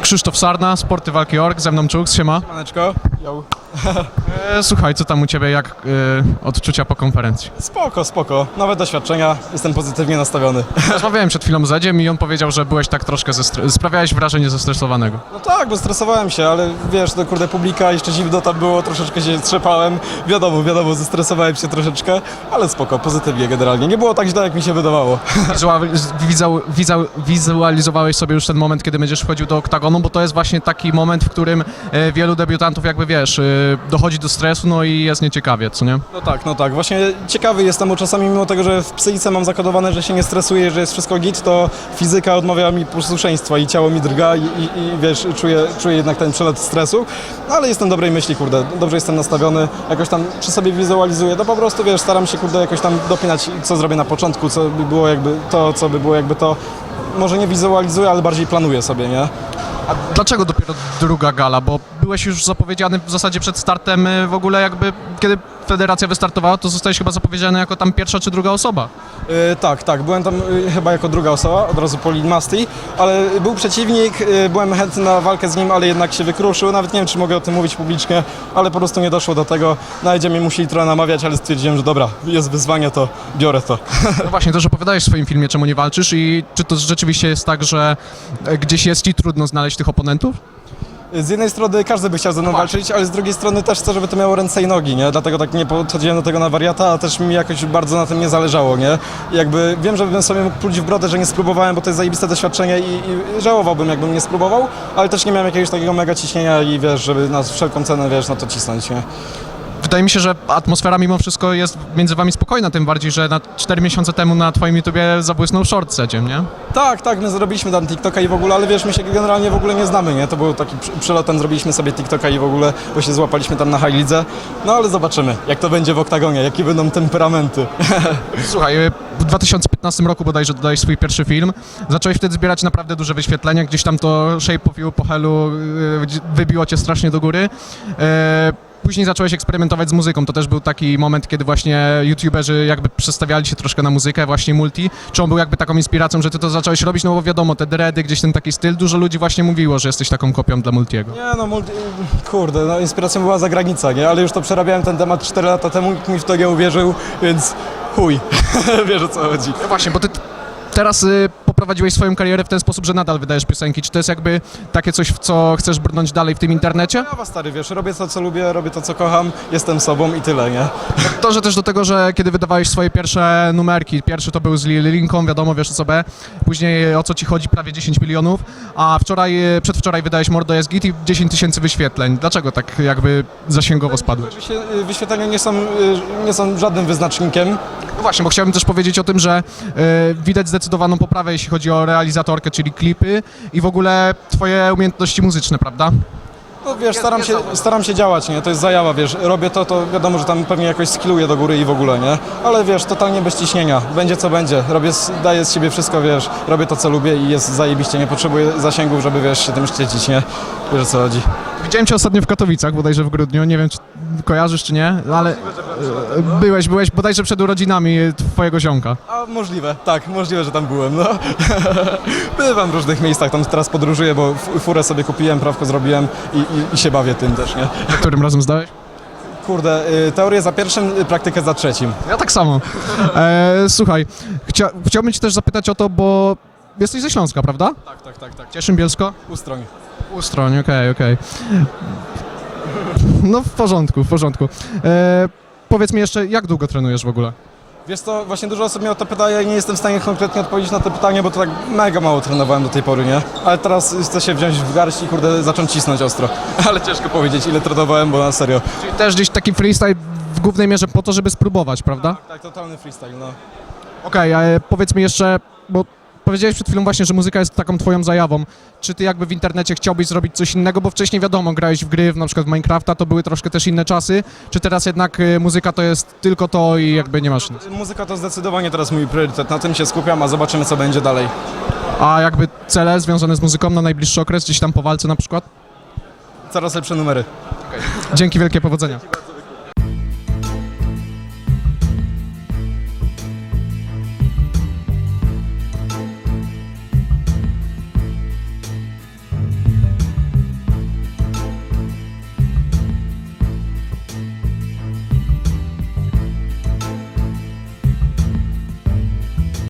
Krzysztof Sarna, Sporty Walki Org, ze mną Czuks, siema. Maneczko. E, słuchaj, co tam u Ciebie, jak e, odczucia po konferencji? Spoko, spoko. Nowe doświadczenia. Jestem pozytywnie nastawiony. Rozmawiałem przed chwilą z Edziem i on powiedział, że byłeś tak troszkę, zestre- sprawiałeś wrażenie zestresowanego. No tak, bo stresowałem się, ale wiesz, to kurde publika, jeszcze zimno tam było, troszeczkę się strzepałem. Wiadomo, wiadomo, zestresowałem się troszeczkę, ale spoko, pozytywnie generalnie. Nie było tak źle, jak mi się wydawało. Wizualiz- wizu- wizu- wizualizowałeś sobie już ten moment, kiedy będziesz wchodził do oktagonu, bo to jest właśnie taki moment, w którym e, wielu debiutantów jakby, wiesz, e, dochodzi do stresu, no i jest nieciekawie, co nie? No tak, no tak. Właśnie ciekawy jestem, bo czasami mimo tego, że w psychice mam zakodowane, że się nie stresuję, że jest wszystko git, to fizyka odmawia mi posłuszeństwa i ciało mi drga i, i, i wiesz, czuję, czuję jednak ten przelot stresu. No ale jestem dobrej myśli, kurde, dobrze jestem nastawiony, jakoś tam przy sobie wizualizuję, to po prostu, wiesz, staram się, kurde, jakoś tam dopinać, co zrobię na początku, co by było jakby to, co by było jakby to, może nie wizualizuję, ale bardziej planuję sobie, nie? A dlaczego dopiero druga gala? Bo byłeś już zapowiedziany w zasadzie przed startem e, w ogóle jakby, kiedy federacja wystartowała, to zostałeś chyba zapowiedziany jako tam pierwsza czy druga osoba. E, tak, tak, byłem tam e, chyba jako druga osoba, od razu po Lean Masti, ale był przeciwnik, e, byłem chętny na walkę z nim, ale jednak się wykruszył, nawet nie wiem, czy mogę o tym mówić publicznie, ale po prostu nie doszło do tego. Najdzie mnie musieli trochę namawiać, ale stwierdziłem, że dobra, jest wyzwanie, to biorę to. No właśnie, też opowiadałeś w swoim filmie, czemu nie walczysz i czy to rzeczywiście jest tak, że e, gdzieś jest ci trudno znaleźć tych oponentów? Z jednej strony każdy by chciał ze mną walczyć, ale z drugiej strony też chcę, żeby to miało ręce i nogi, nie? Dlatego tak nie podchodziłem do tego na wariata, a też mi jakoś bardzo na tym nie zależało, nie? I jakby wiem, że bym sobie mógł pluć w brodę, że nie spróbowałem, bo to jest zajebiste doświadczenie i, i żałowałbym, jakbym nie spróbował, ale też nie miałem jakiegoś takiego mega ciśnienia i wiesz, żeby na wszelką cenę, wiesz, na to cisnąć, nie? Wydaje mi się, że atmosfera mimo wszystko jest między wami spokojna, tym bardziej, że na 4 miesiące temu na twoim YouTubie zabłysnął short sedziem, nie? Tak, tak, my zrobiliśmy tam TikToka i w ogóle, ale wiesz, my się generalnie w ogóle nie znamy, nie? To był taki przy- przelotem, zrobiliśmy sobie TikToka i w ogóle, bo się złapaliśmy tam na high lidze. No ale zobaczymy, jak to będzie w oktagonie, jakie będą temperamenty. Słuchaj, w 2015 roku bodajże dodałeś swój pierwszy film. Zacząłeś wtedy zbierać naprawdę duże wyświetlenia, gdzieś tam to Shape of You po helu gdzie- wybiło cię strasznie do góry. E, Później zacząłeś eksperymentować z muzyką. To też był taki moment, kiedy właśnie youtuberzy jakby przestawiali się troszkę na muzykę, właśnie multi. Czy on był jakby taką inspiracją, że ty to zacząłeś robić? No bo wiadomo, te dready, gdzieś ten taki styl. Dużo ludzi właśnie mówiło, że jesteś taką kopią dla Multiego. Nie no, multi... kurde, no inspiracją była zagranica, nie? Ale już to przerabiałem ten temat 4 lata temu, nikt mi w to nie uwierzył, więc chuj, wiesz o co chodzi. No właśnie, bo ty teraz y, poprowadziłeś swoją karierę w ten sposób, że nadal wydajesz piosenki. Czy to jest jakby takie coś, w co chcesz brnąć dalej w tym internecie? Ja was stary, wiesz, robię to co lubię, robię to co kocham, jestem sobą i tyle, nie? To, że też do tego, że kiedy wydawałeś swoje pierwsze numerki, pierwszy to był z Lil Linką, wiadomo, wiesz o co B, później o co ci chodzi, prawie 10 milionów, a wczoraj, przedwczoraj wydałeś Mordo jest Git i 10 tysięcy wyświetleń. Dlaczego tak jakby zasięgowo spadłeś? Wyświe- Wyświetlenia nie są, y, nie są żadnym wyznacznikiem, No właśnie, bo chciałbym też powiedzieć o tym, że e, widać zdecydowaną poprawę, jeśli chodzi o realizatorkę, czyli klipy i w ogóle twoje umiejętności muzyczne, prawda? No wiesz, staram się, staram się działać, nie? To jest zajawa, wiesz, robię to, to wiadomo, że tam pewnie jakoś skilluję do góry i w ogóle, nie? Ale wiesz, totalnie bez ciśnienia, będzie co będzie, robię, daję z siebie wszystko, wiesz, robię to co lubię i jest zajebiście, nie potrzebuję zasięgów, żeby, wiesz, się tym szczycić, nie? Wiesz o co chodzi. Widziałem cię ostatnio w Katowicach, bodajże w grudniu, nie wiem czy kojarzysz czy nie, ale e, byłeś, byłeś bodajże przed urodzinami twojego ziomka. A możliwe, tak, możliwe, że tam byłem, no. Bywam w różnych miejscach, tam teraz podróżuję, bo furę sobie kupiłem, prawko zrobiłem i, i, i się bawię tym też, nie? Za którym razem zdałeś? Kurde, y, teorię za pierwszym, y, praktykę za trzecim. Ja tak samo. E, słuchaj, chcia, chciałbym cię też zapytać o to, bo jesteś ze Śląska, prawda? Tak, tak, tak, tak. Cieszyn Bielsko? Ustroń. Ustroń, okej, okej. No w porządku, w porządku. E, powiedz mi jeszcze, jak długo trenujesz w ogóle? Wiesz co, właśnie dużo osób mnie o to pyta, ja nie jestem w stanie konkretnie odpowiedzieć na to pytanie, bo to tak mega mało trenowałem do tej pory, nie? Ale teraz chcę się wziąć w garść i kurde zacząć cisnąć ostro. Ale ciężko powiedzieć ile trenowałem, bo na serio. Czyli też gdzieś taki freestyle w głównej mierze po to, żeby spróbować, prawda? Tak, totalny freestyle, no. Okej, a powiedz mi jeszcze, bo powiedziałeś przed chwilą właśnie, że muzyka jest taką twoją zajawą. Czy ty jakby w internecie chciałbyś zrobić coś innego, bo wcześniej wiadomo, grałeś w gry, w, na przykład w Minecrafta, to były troszkę też inne czasy. Czy teraz jednak y, muzyka to jest tylko to i jakby nie masz nic? Muzyka to zdecydowanie teraz mój priorytet, na tym się skupiam, a zobaczymy co będzie dalej. A jakby cele związane z muzyką na najbliższy okres, gdzieś tam po walce na przykład? Coraz lepsze numery. Dzięki wielkie, powodzenia.